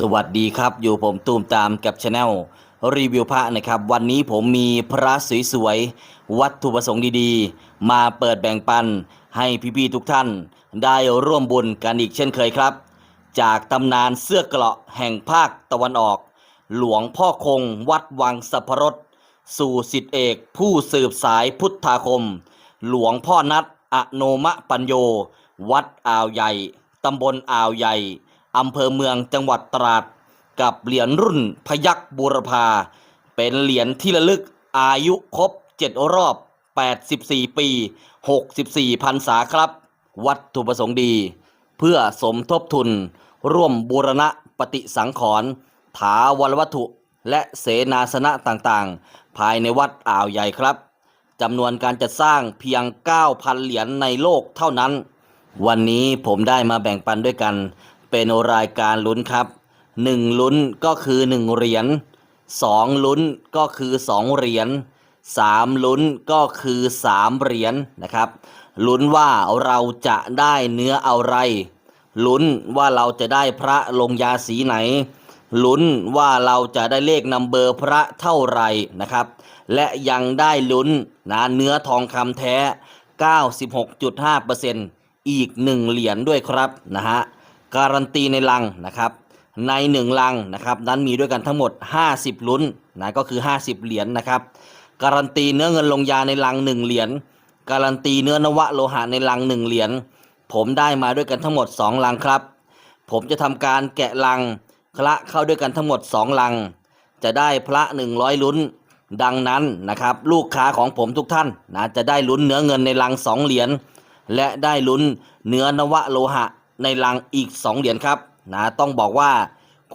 สวัสดีครับ อยู่ผมตูมตามกับช anel รีวิวพระนะครับ วันนี้ผมมีพระสวยๆวัตถุประสงค์ดีๆ มาเปิดแบ่งปันให้พี่ๆทุกท่าน ได้ร่วมบุญกันอีกเช่นเคยครับ จากตำนานเสื้อเกราะแห่งภาคตะวันออก หลวงพ่อคงวัดวังสัพพรสสู่สิทธิเอกผู้สืบสายพุทธาคม หลวงพ่อนัดอโนมะปัญโย วัดอ่าวใหญ่ตำบลอ่าวใหญ่ อำเภอเมืองจังหวัดตราด กับเหรียญรุ่นพยักบูรพา เป็นเหรียญที่ระลึกอายุครบ 7 รอบ 84 ปี 64พรรษาครับ วัตถุประสงค์ดี เพื่อสมทบทุน ร่วมบูรณะปฏิสังขรณ์ถาวรวัตถุและเสนาสนะต่างๆ ภายในวัดอ่าวใหญ่ครับจำนวนการจัดสร้างเพียง 9,000 เหรียญในโลกเท่านั้น วันนี้ผมได้มาแบ่งปันด้วยกัน เป็นรายการลุ้นครับ1ลุ้นก็คือ 1 เหรียญ2ลุ้นก็คือ 2 เหรียญ3ลุ้นก็คือ 3 เหรียญนะครับ ลุ้นว่าเราจะได้เนื้ออะไร ลุ้นว่าเราจะได้พระลงยาสีไหน ลุ้นว่าเราจะได้เลขนำเบอร์พระเท่าไหร่นะครับ และยังได้ลุ้นนะเนื้อทองคำแท้ 96.5%อีก 1 เหรียญด้วยครับนะฮะ การันตีในลังนะครับใน 1 ลังนะครับนั้นมีด้วยกันทั้งหมด 50 ลุ้นนะก็คือ 50 เหรียญนะครับการันตีเนื้อเงินลงยาในลัง 1 เหรียญการันตีเนื้อนวะโลหะในลัง 1 เหรียญผมได้มาด้วยกันทั้งหมด 2 ลังครับ ผมจะทำการแกะลังพระเข้าด้วยกันทั้งหมด 2 ลัง จะได้พระ 100 ลุ้นดังนั้นนะครับลูกค้าของผมทุกท่านนะจะได้ลุ้นเนื้อเงินในลัง 2 เหรียญและได้ลุ้นเนื้อนวะโลหะ ในลังอีก 2 เหรียญครับนะต้องบอกว่า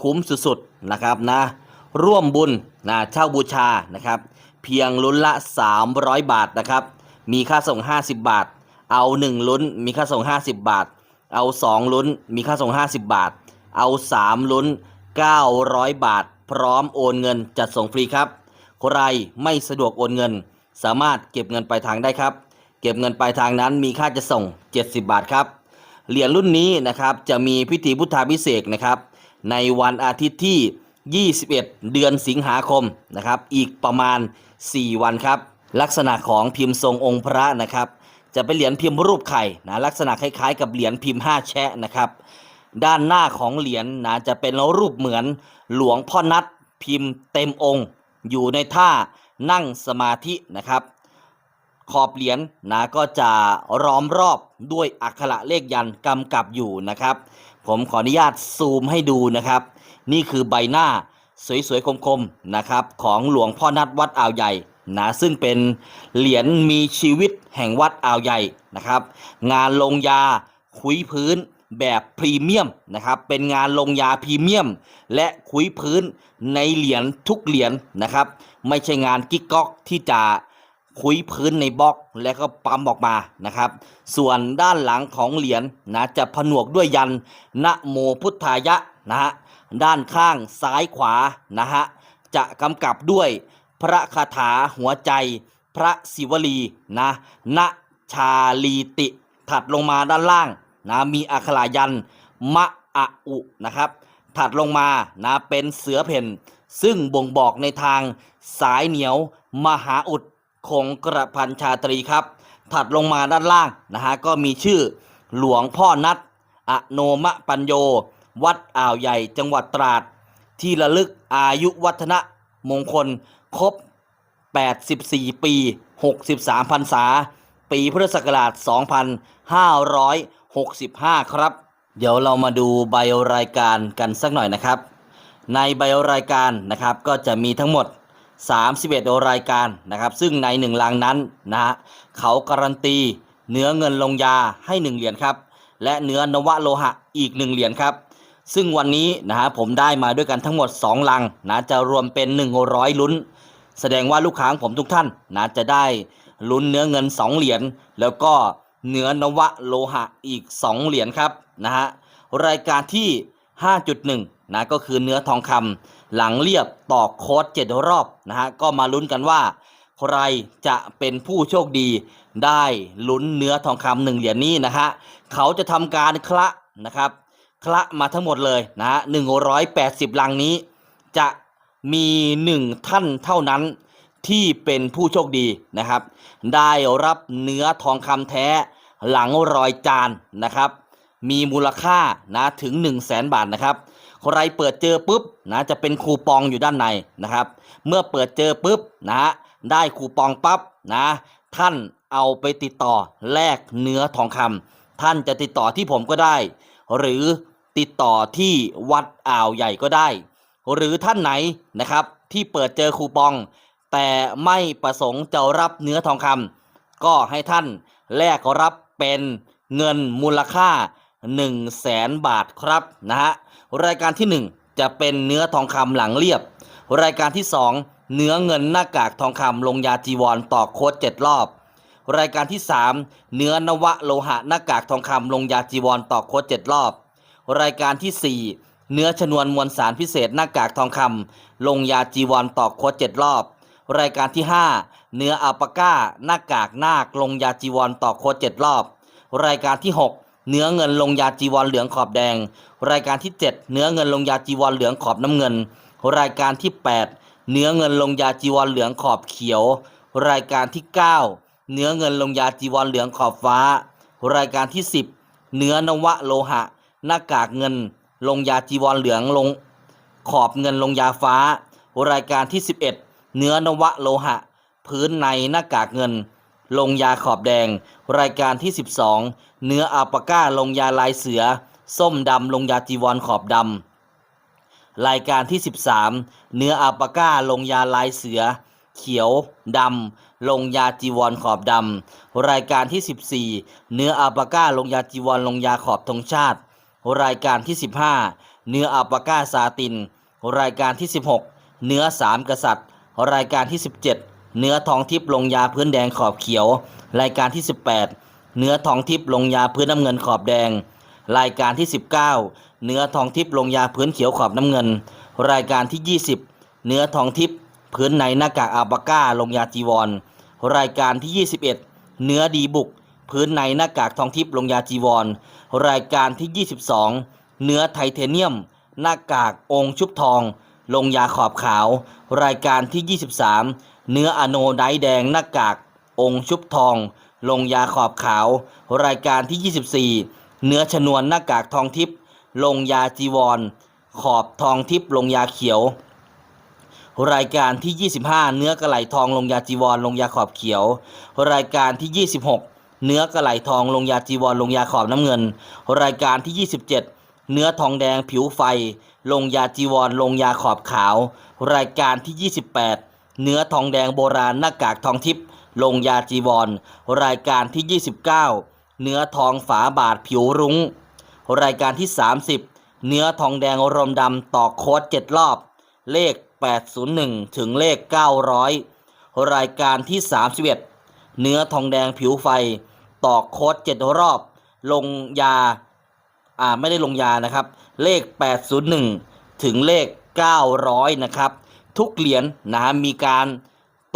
คุ้มสุดๆนะครับนะร่วมบุญนะเช่าบูชานะครับเพียงลุ้นละ 300 บาทนะครับมีค่าส่ง 50 บาท เอา 1 ลุ้นมีค่าส่ง 50 บาท เอา 2 ลุ้นมีค่าส่ง 50 บาท เอา 3 ลุ้น 900 บาท พร้อมโอนเงินจัดส่งฟรีครับ ใครไม่สะดวกโอนเงิน สามารถเก็บเงินปลายทางได้ครับ เก็บเงินปลายทางนั้นมีค่าจะส่ง 70 บาทครับ เหรียญรุ่นนี้นะครับจะมีพิธีพุทธาพิเศษกนะครับ ในวันอาทิตย์ที่ 21 เดือนสิงหาคมนะครับ อีกประมาณ 4 วันครับ ลักษณะของพิมพ์ทรงองค์พระนะครับ จะเป็นเหรียญพิมพ์รูปไข่นะลักษณะคล้ายๆ กับเหรียญพิมพ์ 5 แชะนะครับ ด้านหน้าของเหรียญนะจะเป็นรูปเหมือนหลวงพ่อนัดพิมพ์เต็มองค์ อยู่ในท่านั่งสมาธินะครับ ขอบเหรียญนะก็จะล้อมรอบด้วยอักขระเลขยันกำกับอยู่นะครับ ผมขออนุญาตซูมให้ดูนะครับ นี่คือใบหน้าสวยๆคมๆนะครับ ของหลวงพ่อนัดวัดอ่าวใหญ่นะซึ่งเป็นเหรียญมีชีวิตแห่งวัดอ่าวใหญ่นะครับ งานลงยาคุยพื้นแบบพรีเมียมนะครับ เป็นงานลงยาพรีเมียม และคุยพื้นในเหรียญทุกเหรียญนะครับ ไม่ใช่งานกิ๊กก๊อกที่จะ คุยพื้นในบล็อกแล้วก็ปั๊มออกมานะครับ ส่วนด้านหลังของเหรียญนะจะผนวกด้วยยันนะโมพุทธายะนะฮะด้านข้างซ้ายขวานะฮะจะกำกับด้วยพระคาถาหัวใจพระศิวลีนะณชาลีติ ถัดลงมาด้านล่างนะมีอักขรายันมะอะอุนะครับ ถัดลงมานะเป็นเสือเพ่นซึ่งบ่งบอกในทางสายเหนียวมหาอุด ของกระพันชาตรีครับ ถัดลงมาด้านล่างนะฮะก็มีชื่อหลวงพ่อนัดอโนมะปัญโย วัดอ่าวใหญ่จังหวัดตราด ที่ระลึกอายุวัฒนะมงคลครบ 84 ปี 63พรรษา ปีพุทธศักราช 2565 ครับ เดี๋ยวเรามาดูใบรายการกันสักหน่อยนะครับ ในใบรายการนะครับก็จะมีทั้งหมด 31 รายการนะครับ ซึ่งใน 1 ลังนั้นนะฮะเขาการันตีเนื้อเงินลงยาให้ 1 เหรียญครับ และเนื้อนวะโลหะอีก 1 เหรียญครับ ซึ่งวันนี้นะฮะผมได้มาด้วยกันทั้งหมด 2 ลังนะจะรวมเป็น 100 ลุ้น แสดงว่าลูกค้าของผมทุกท่านนะจะได้ลุ้นเนื้อเงิน 2 เหรียญแล้วก็เนื้อนวะโลหะอีก 2 เหรียญครับนะฮะรายการที่ 5.1นะก็คือเนื้อทองคำ หลังเรียบตอกโค้ด7รอบนะฮะก็มาลุ้นกันว่า ใครจะเป็นผู้โชคดีได้ลุ้นเนื้อทองคำหนึ่งเหรียญนี้นะฮะเขาจะทำการคละนะครับคละมาทั้งหมดเลยนะฮะ180ลังนี้ จะมีหนึ่งท่านเท่านั้นที่เป็นผู้โชคดีนะครับ ได้รับเนื้อทองคำแท้หลังรอยจานนะครับ มีมูลค่านะถึง 1 0 0 0 0แสนบาทนะครับ ใครเปิดเจอปุ๊บนะจะเป็นคูปองอยู่ด้านในนะครับ เมื่อเปิดเจอปุ๊บนะฮะได้คูปองปั๊บนะท่านเอาไปติดต่อแลกเนื้อทองคำท่านจะติดต่อที่ผมก็ได้ หรือติดต่อที่วัดอ่าวใหญ่ก็ได้ หรือท่านไหนนะครับที่เปิดเจอคูปอง แต่ไม่ประสงค์จะรับเนื้อทองคำก็ให้ท่านแลกรับเป็นเงินมูลค่า 1 0 0 0 0แสนบาทครับนะฮะรายการที่ 1 จะเป็นเนื้อทองคำหลังเรียบ รายการที่ 2 เนื้อเงินหน้ากากทองคำลงยาจีวรต่อโค้ด7รอบ รายการที่ 3 เนื้อนวะโลหะหน้ากากทองคำลงยาจีวรต่อโค้ด7รอบ รายการที่ 4 เนื้อชนวนมวลสารพิเศษหน้ากากทองคำลงยาจีวรต่อโค้ด7รอบ รายการที่ 5 เนื้ออัลปาก้าหน้ากากนาคลงยาจีวรต่อโค้ด7รอบ รายการที่ 6 เนื้อเงินลงยาจีวรเหลืองขอบแดง รายการที่ 7 เนื้อเงินลงยาจีวรเหลืองขอบน้ำเงิน รายการที่ 8 เนื้อเงินลงยาจีวรเหลืองขอบเขียว รายการที่ 9 เนื้อเงินลงยาจีวรเหลืองขอบฟ้า รายการที่ 10 เนื้อนวะโลหะ หน้ากากเงิน ลงยาจีวรเหลืองลง ขอบเงินลงยาฟ้า รายการที่ 11 เนื้อนวะโลหะ พื้นในหน้ากากเงิน ลงยาขอบแดง รายการที่ 12 เนื้ออัลปาก้าลงยาลายเสือ ส้มดำลงยาจีวรขอบดำรายการที่ 13 เนื้ออัลปาก้าลงยาลายเสือ เขียวดำลงยาจีวรขอบดำรายการที่ 14 เนื้ออัลปาก้าลงยาจีวรลงยาขอบธงชาติ รายการที่ 15 เนื้ออัลปาก้าซาติน รายการที่ 16 เนื้อสามกษัตริย์ รายการที่ 17 เนื้อทองทิพย์ลงยาพื้นแดงขอบเขียว รายการที่ 18 เนื้อทองทิพย์ลงยาพื้นน้ำเงินขอบแดง รายการที่ 19 เนื้อทองทิพย์ลงยาพื้นเขียวขอบน้ำเงิน รายการที่ 20 เนื้อทองทิพย์พื้นในหน้ากากอัลปาก้าลงยาจีวร รายการที่ 21 เนื้อดีบุก พื้นในหน้ากากทองทิพย์ลงยาจีวร รายการที่ 22 เนื้อไทเทเนียม หน้ากากองค์ชุบทอง ลงยาขอบขาว รายการที่ 23 เนื้ออะโนไดแดงหน้ากาก องค์ชุบทอง ลงยาขอบขาว รายการที่ 24 เนื้อชนวนหน้ากากทองทิพย์ลงยาจีวร ขอบทองทิพย์ลงยาเขียว รายการที่ 25 เนื้อกระไหลทองลงยาจีวร ลงยาขอบเขียว รายการที่ 26 เนื้อกระไหลทองลงยาจีวร ลงยาขอบน้ำเงิน รายการที่ 27เนื้อทองแดงผิวไฟ ลงยาจีวร ลงยาขอบขาว รายการที่ 28 เนื้อทองแดงโบราณหน้ากากทองทิพย์ลงยาจีวร รายการที่ 29 เนื้อทองฝาบาทผิวรุง้ง รายการที่ 30 เนื้อทองแดงรมดำต่อโค้ด7รอบ เลข 801 ถึงเลข 900 รายการที่ 31 เนื้อทองแดงผิวไฟต่อโค้ด7รอบ ลงยาอ่าไม่ได้ลงยานะครับ เลข 801 ถึงเลข 900 นะครับ ทุกเหรียญนะฮะมีการ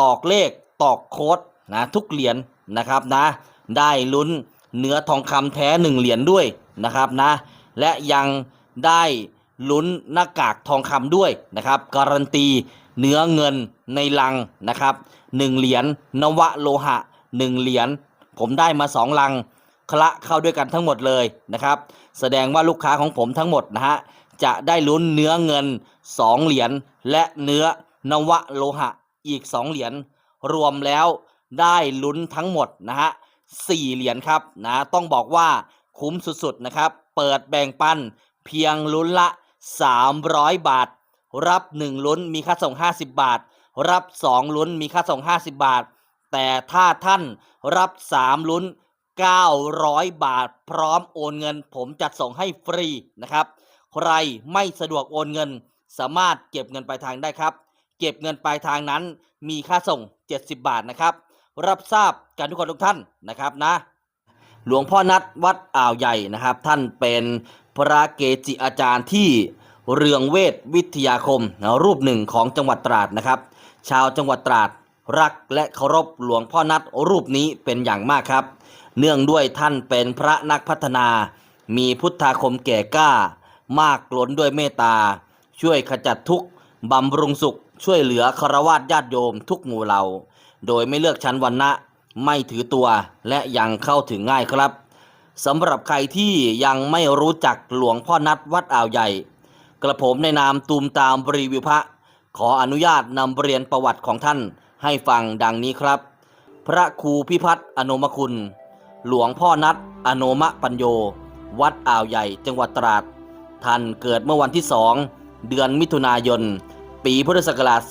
ตอกเลขตอกโค้ดนะทุกเหรียญนะครับนะได้ลุ้นเนื้อทองคำแท้1เหรียญด้วยนะครับนะและยังได้ลุ้นหน้ากากทองคำด้วยนะครับ การันตีเนื้อเงินในลังนะครับ1เหรียญนวะโลหะ1เหรียญผมได้มา2ลังคละเข้าด้วยกันทั้งหมดเลยนะครับ แสดงว่าลูกค้าของผมทั้งหมดนะฮะจะได้ลุ้นเนื้อเงิน 2 เหรียญ และเนื้อนวะโลหะอีก 2 เหรียญรวมแล้วได้ลุ้นทั้งหมดนะฮะสี่เหรียญครับนะต้องบอกว่าคุ้มสุดๆนะครับ เปิดแบ่งปันเพียงลุ้นละ 300 บาท รับ 1 ลุ้นมีค่าส่ง 50 บาท รับ 2 ลุ้นมีค่าส่ง 50 บาท แต่ถ้าท่านรับ 3 ลุ้น 900 บาท พร้อมโอนเงิน ผมจัดส่งให้ฟรีนะครับ ใครไม่สะดวกโอนเงิน สามารถเก็บเงินปลายทางได้ครับ เก็บเงินปลายทางนั้นมีค่าส่ง 70 บาทนะครับ รับทราบกันทุกคนทุกท่านนะครับนะ หลวงพ่อนัดวัดอ่าวใหญ่นะครับ ท่านเป็นพระเกจิอาจารย์ที่เรืองเวทวิทยาคมนะรูปหนึ่งของจังหวัดตราดนะครับ ชาวจังหวัดตราดรักและเคารพหลวงพ่อนัดรูปนี้เป็นอย่างมากครับ เนื่องด้วยท่านเป็นพระนักพัฒนา มีพุทธาคมแก่กล้ามากล้นด้วยเมตตา ช่วยขจัดทุกข์บำรุงสุข ช่วยเหลือคารวะญาติโยมทุกหมู่เหล่า โดยไม่เลือกชั้นวรรณะ ไม่ถือตัวและยังเข้าถึงง่ายครับสำหรับใครที่ยังไม่รู้จักหลวงพ่อนัดวัดอ่าวใหญ่ กระผมในนามตูมตามรีวิวพระ ขออนุญาตนำเรียนประวัติของท่านให้ฟังดังนี้ครับ พระครูพิพัฒน์อนุมคุณ หลวงพ่อนัดอโนมะปัญโย วัดอ่าวใหญ่จังหวัดตราด ท่านเกิดเมื่อวันที่สอง เดือนมิถุนายน ปีพุทธศักราช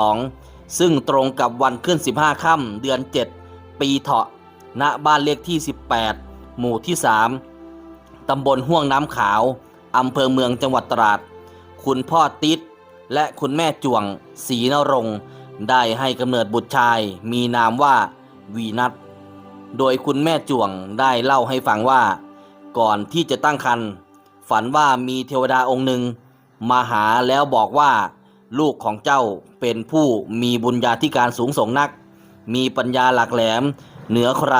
2482 ซึ่งตรงกับวันขึ้น 15 ค่ำเดือน 7 ปีเถาะ ณ บ้านเลขที่ 18 หมู่ที่ 3 ตำบลห่วงน้ำขาว อำเภอเมืองจังหวัดตราด คุณพ่อติดและคุณแม่จวงศรีนรงได้ให้กำเนิดบุตรชายมีนามว่าวีนัทโดยคุณแม่จวงได้เล่าให้ฟังว่า ก่อนที่จะตั้งครรภ์ ฝันว่ามีเทวดาองค์หนึ่งมาหาแล้วบอกว่า ลูกของเจ้าเป็นผู้มีบุญญาธิการสูงส่งนัก มีปัญญาหลักแหลม เหนือใคร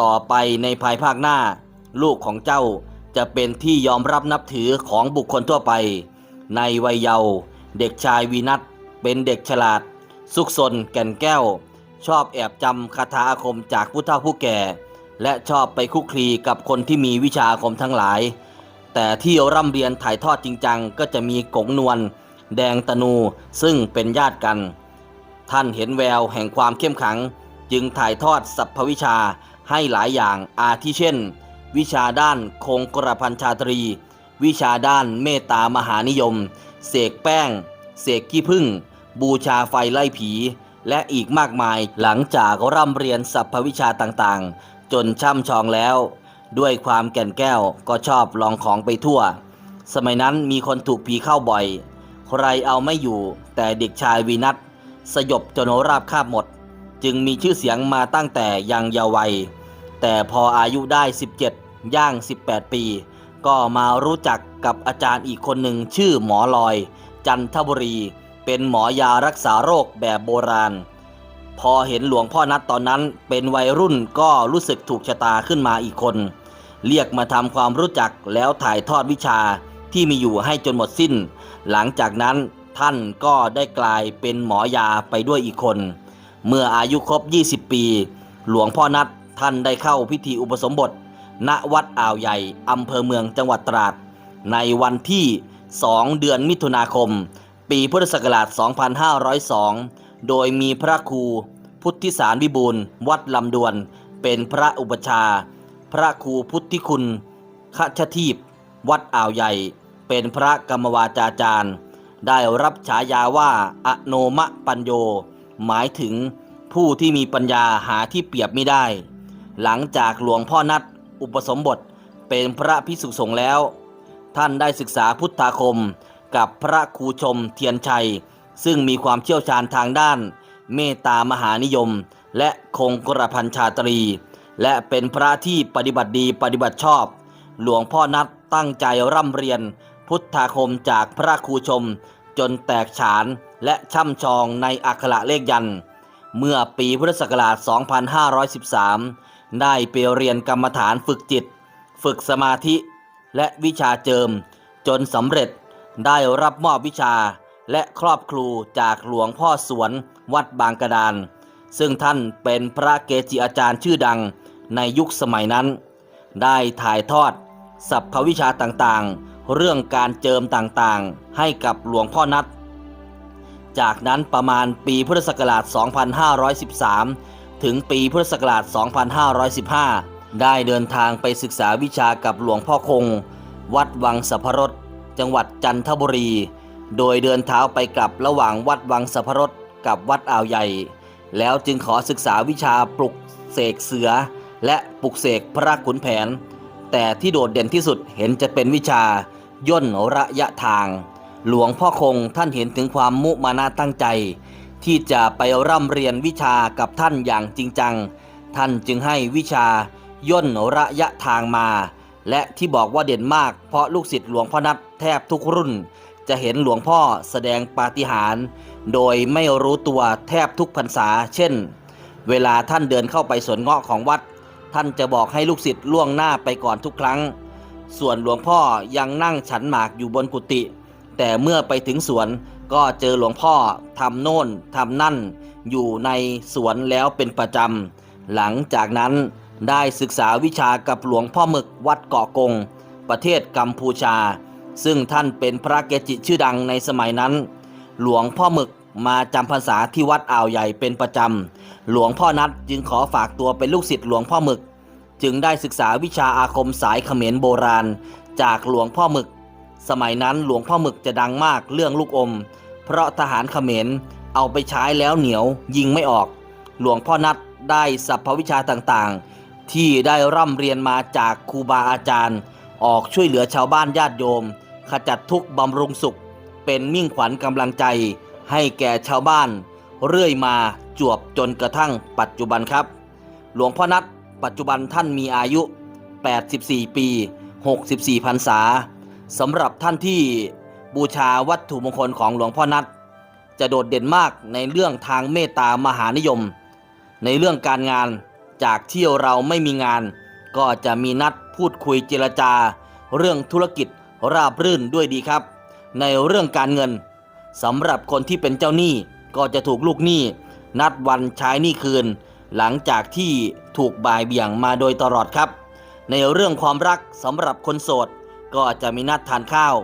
ต่อไปในภายภาคหน้า ลูกของเจ้าจะเป็นที่ยอมรับนับถือของบุคคลทั่วไป ในวัยเยาว์เด็กชายวีนัทเป็นเด็กฉลาด สุขสนแก่นแก้ว ชอบแอบจำคาถาอาคมจากผู้เฒ่าผู้แก่ และชอบไปคุกคลีกับคนที่มีวิชาอาคมทั้งหลาย แต่ที่ร่ำเรียนถ่ายทอดจริงจังก็จะมีกงนวลแดงตะนู ซึ่งเป็นญาติกัน ท่านเห็นแววแห่งความเข้มขัง จึงถ่ายทอดสรรพวิชาให้หลายอย่างอาทิเช่น วิชาด้านคงกระพันชาตรี วิชาด้านเมตตามหานิยม เสกแป้ง เสกขี้ผึ้งบูชาไฟไล่ผี และอีกมากมายหลังจากร่ำเรียนสรรพวิชาต่างๆ จนช่ำชองแล้ว ด้วยความแก่นแก้วก็ชอบลองของไปทั่ว สมัยนั้นมีคนถูกผีเข้าบ่อย ใครเอาไม่อยู่แต่เด็กชายวีนัทสยบจนราบคาบหมด จึงมีชื่อเสียงมาตั้งแต่ยังเยาว์วัย แต่พออายุได้ 17 ย่าง 18 ปี ก็มารู้จักกับอาจารย์อีกคนหนึ่งชื่อหมอลอย จันทบุรี เป็นหมอยารักษาโรคแบบโบราณ พอเห็นหลวงพ่อนัดตอนนั้นเป็นวัยรุ่นก็รู้สึกถูกชะตาขึ้นมาอีกคน เรียกมาทำความรู้จักแล้วถ่ายทอดวิชาที่มีอยู่ให้จนหมดสิ้น หลังจากนั้นท่านก็ได้กลายเป็นหมอยาไปด้วยอีกคน เมื่ออายุครบ 20 ปี หลวงพ่อนัดท่านได้เข้าพิธีอุปสมบท ณวัดอ่าวใหญ่อำเภอเมืองจังหวัดตราด ในวันที่ 2 เดือนมิถุนาคม ปีพุทธศักราช 2502 โดยมีพระครูพุทธิสารวิบูลวัดลำดวน เป็นพระอุปชา พระครูพุทธิคุณขชทีพวัดอ่าวใหญ่ เป็นพระกรรมวาจาจารย์ ได้รับฉายาว่าอโนมะปัญโย หมายถึงผู้ที่มีปัญญาหาที่เปรียบไม่ได้ หลังจากหลวงพ่อนัดอุปสมบทเป็นพระพิสุสงฆ์แล้ว ท่านได้ศึกษาพุทธาคมกับพระครูชมเทียนชัย ซึ่งมีความเชี่ยวชาญทางด้าน เมตตามหานิยม และคงกระพันชาตรี และเป็นพระที่ปฏิบัติดีปฏิบัติชอบ หลวงพ่อนัดตั้งใจร่ำเรียน พุทธาคมจากพระครูชม จนแตกฉานและช่ำชองในอักขระเลขยัน เมื่อปีพุทธศักราช 2513 ได้ไปเรียนกรรมฐานฝึกจิต ฝึกสมาธิ และวิชาเจิม จนสำเร็จได้รับมอบวิชา และครอบครูจากหลวงพ่อสวนวัดบางกระดาน ซึ่งท่านเป็นพระเกจิอาจารย์ชื่อดังในยุคสมัยนั้น ได้ถ่ายทอดสัพพวิชาต่างๆ เรื่องการเจิมต่างๆ ให้กับหลวงพ่อนัดจากนั้นประมาณปีพุทธศักราช 2513 ถึงปีพุทธศักราช 2515 ได้เดินทางไปศึกษาวิชากับหลวงพ่อคง วัดวังสัพพรสจังหวัดจันทบุรี โดยเดินเท้าไปกลับระหว่างวัดวังสัพรสกับวัดอ่าวใหญ่ แล้วจึงขอศึกษาวิชาปลุกเสกเสือ และปลุกเสกพระขุนแผน แต่ที่โดดเด่นที่สุดเห็นจะเป็นวิชาย่นระยะทาง หลวงพ่อคงท่านเห็นถึงความมุมานะตั้งใจ ที่จะไปร่ำเรียนวิชากับท่านอย่างจริงจัง ท่านจึงให้วิชาย่นระยะทางมา และที่บอกว่าเด่นมากเพราะลูกศิษย์หลวงพ่อนัดแทบทุกรุ่น จะเห็นหลวงพ่อแสดงปาฏิหาริย์โดยไม่รู้ตัวแทบทุกพรรษา เช่น เวลาท่านเดินเข้าไปสวนเงาะของวัด ท่านจะบอกให้ลูกศิษย์ล่วงหน้าไปก่อนทุกครั้ง ส่วนหลวงพ่อยังนั่งฉันหมากอยู่บนกุฏิแต่เมื่อไปถึงสวนก็เจอหลวงพ่อทำโน่นทำนั่น อยู่ในสวนแล้วเป็นประจำ หลังจากนั้นได้ศึกษาวิชากับหลวงพ่อหมึกวัดเกาะกง ประเทศกัมพูชา ซึ่งท่านเป็นพระเกจิชื่อดังในสมัยนั้น หลวงพ่อหมึกมาจำพรรษาที่วัดอ่าวใหญ่เป็นประจำ หลวงพ่อนัดจึงขอฝากตัวเป็นลูกศิษย์หลวงพ่อหมึก จึงได้ศึกษาวิชาอาคมสายเขมรโบราณ จากหลวงพ่อหมึก สมัยนั้นหลวงพ่อหมึกจะดังมากเรื่องลูกอม เพราะทหารเขมรเอาไปใช้แล้วเหนียวยิงไม่ออก หลวงพ่อนัดได้สรรพวิชาต่างๆ ที่ได้ร่ำเรียนมาจากครูบาอาจารย์ ออกช่วยเหลือชาวบ้านญาติโยม ขจัดทุกข์บำรุงสุข เป็นมิ่งขวัญกำลังใจ ให้แก่ชาวบ้าน เรื่อยมาจวบจนกระทั่งปัจจุบันครับ หลวงพ่อนัดปัจจุบันท่านมีอายุ 84 ปี 64พรรษาสำหรับท่านที่บูชาวัตถุมงคลของหลวงพ่อนัดจะโดดเด่นมากในเรื่องทางเมตตามหานิยม ในเรื่องการงานจากที่เราไม่มีงาน ก็จะมีนัดพูดคุยเจรจา เรื่องธุรกิจ ราบรื่นด้วยดีครับ ในเรื่องการเงินสำหรับคนที่เป็นเจ้าหนี้ก็จะถูกลูกหนี้ นัดวันใช้หนี้คืน หลังจากที่ถูกบ่ายเบี่ยงมาโดยตลอดครับ ในเรื่องความรักสำหรับคนโสด ก็จะมีนัดทานข้าว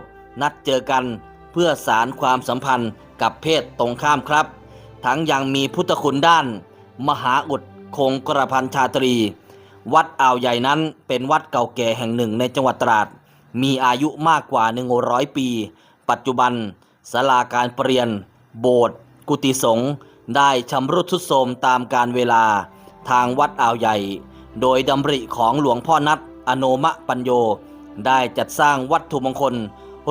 นัดเจอกันเพื่อสารความสัมพันธ์กับเพศตรงข้ามครับ ทั้งยังมีพุทธคุณด้าน มหาอุดคงกระพันชาตรี วัดอ่าวใหญ่นั้นเป็นวัดเก่าแก่แห่งหนึ่งในจังหวัดตราด มีอายุมากกว่า 100 ปี ปัจจุบันศาลาการเปลี่ยน โบสถ์กุฏิสงฆ์ได้ชำรุดทรุดโทรมตามการเวลาทางวัดอ่าวใหญ่ โดยดำริของหลวงพ่อนัทอโนมะปัญโย ได้จัดสร้างวัตถุมงคล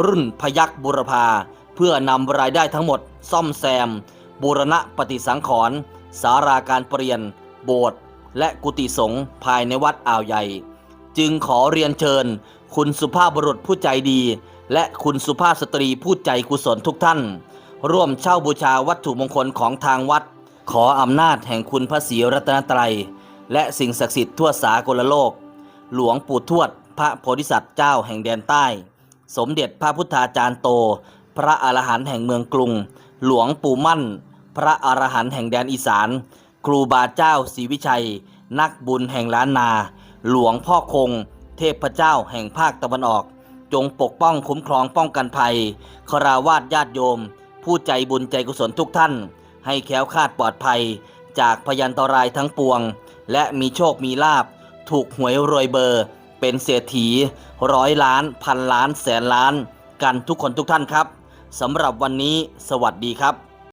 รุ่นพยักบุรพา เพื่อนำรายได้ทั้งหมด ซ่อมแซม บูรณะปฏิสังขรณ์สาราการเปลี่ยน โบสถ์และกุฏิสงฆ์ภายในวัดอ่าวใหญ่ จึงขอเรียนเชิญ คุณสุภาพบุรุษผู้ใจดี และคุณสุภาพสตรีผู้ใจกุศลทุกท่าน ร่วมเช่าบูชาวัตถุมงคลของทางวัด ขออำนาจแห่งคุณพระศรีรัตนตรัย และสิ่งศักดิ์สิทธิ์ทั่วสากลโลก หลวงปู่ทวด พระโพธิสัตว์เจ้าแห่งแดนใต้ สมเด็จพระพุทธาจารย์โต พระอรหันต์แห่งเมืองกรุง หลวงปู่มั่น พระอรหันต์แห่งแดนอีสาน ครูบาเจ้าศรีวิชัย นักบุญแห่งล้านนา หลวงพ่อคง เทพเจ้าแห่งภาคตะวันออก จงปกป้องคุ้มครองป้องกันภัยคราวาสญาติโยม ผู้ใจบุญใจกุศลทุกท่าน ให้แคล้วคลาดปลอดภัย จากพยันตรายทั้งปวง และมีโชคมีลาบ ถูกหวยรวยเบอร์ เป็นเศรษฐี ร้อยล้าน พันล้าน แสนล้าน กันทุกคนทุกท่านครับสำหรับวันนี้ สวัสดีครับ